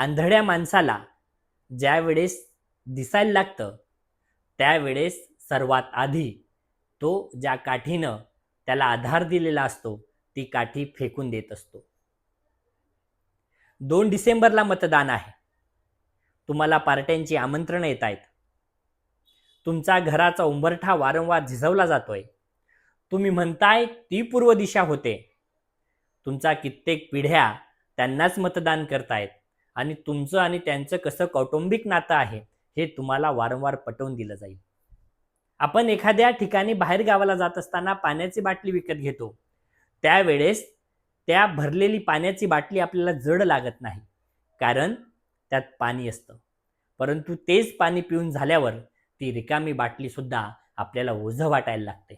आंधळ्या माणसाला ज्यावेळेस दिसायला लागतं त्यावेळेस सर्वात आधी तो ज्या काठीनं त्याला आधार दिलेला असतो ती काठी फेकून देत असतो. दोन डिसेंबरला मतदान आहे. तुम्हाला पार्ट्यांची आमंत्रणं येत आहेत. तुमचा घराचा उंबरठा वारंवार झिजवला जातोय. तुम्ही म्हणताय ती पूर्व दिशा होते. तुमचा कित्येक पिढ्या त्यांनाच मतदान करतायत. आणि तुमचं आणि त्यांचं कसं कौटुंबिक नातं आहे हे तुम्हाला वारंवार पटवून दिलं जाईल. आपण एखाद्या ठिकाणी बाहेर गावाला जात असताना पाण्याची बाटली विकत घेतो. त्यावेळेस त्या भरलेली पाण्याची बाटली आपल्याला जड लागत नाही कारण त्यात पाणी असतं. परंतु तेच पाणी पिऊन झाल्यावर ती रिकामी बाटलीसुद्धा आपल्याला ओझं वाटायला लागते.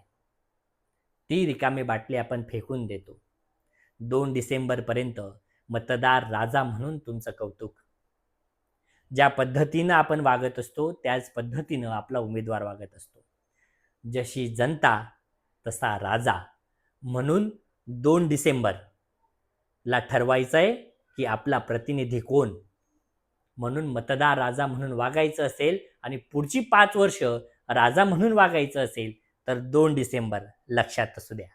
ती रिकामी बाटली आपण फेकून देतो. दोन डिसेंबरपर्यंत मतदार राजा म्हणून तुमचं कौतुक. ज्या पद्धतीनं आपण वागत असतो त्याच पद्धतीनं आपला उमेदवार वागत असतो. जशी जनता तसा राजा. म्हणून दोन डिसेंबरला ठरवायचं आहे की आपला प्रतिनिधी कोण? म्हणून मतदार राजा म्हणून वागायचं असेल आणि पुढची पाच वर्ष राजा म्हणून वागायचं असेल तर दोन डिसेंबर लक्षात असू द्या.